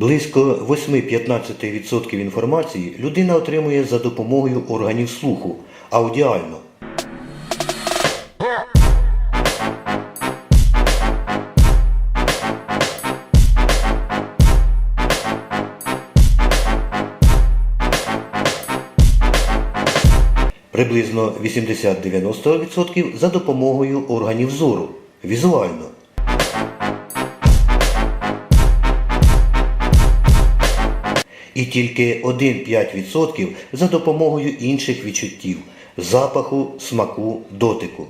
Близько 8-15% інформації людина отримує за допомогою органів слуху аудіально. Приблизно 80-90% за допомогою органів зору візуально. І тільки 1-5% за допомогою інших відчуттів запаху, смаку, дотику.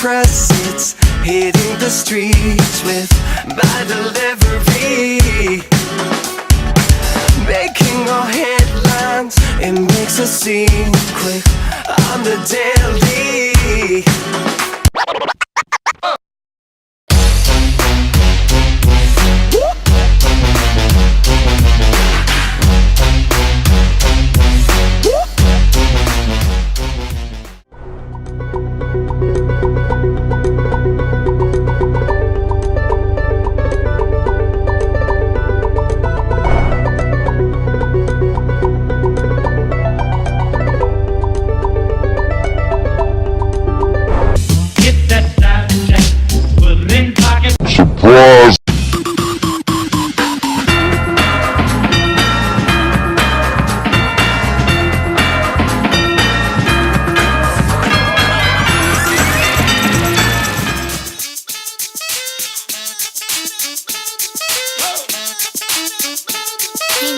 Press, it's hitting the streets with my delivery. Making all headlines, it makes a scene quick on the daily.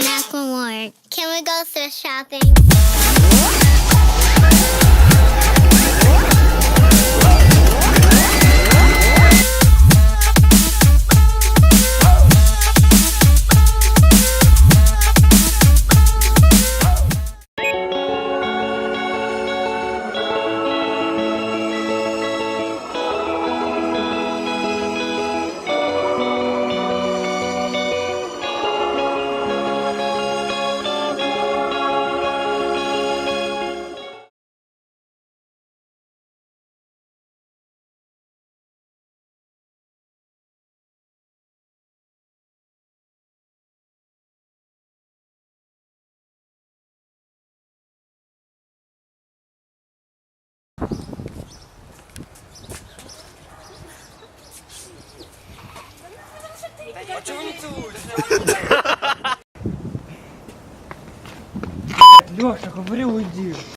Macklemore, can we go thrift shopping? Леша, говори, уйди.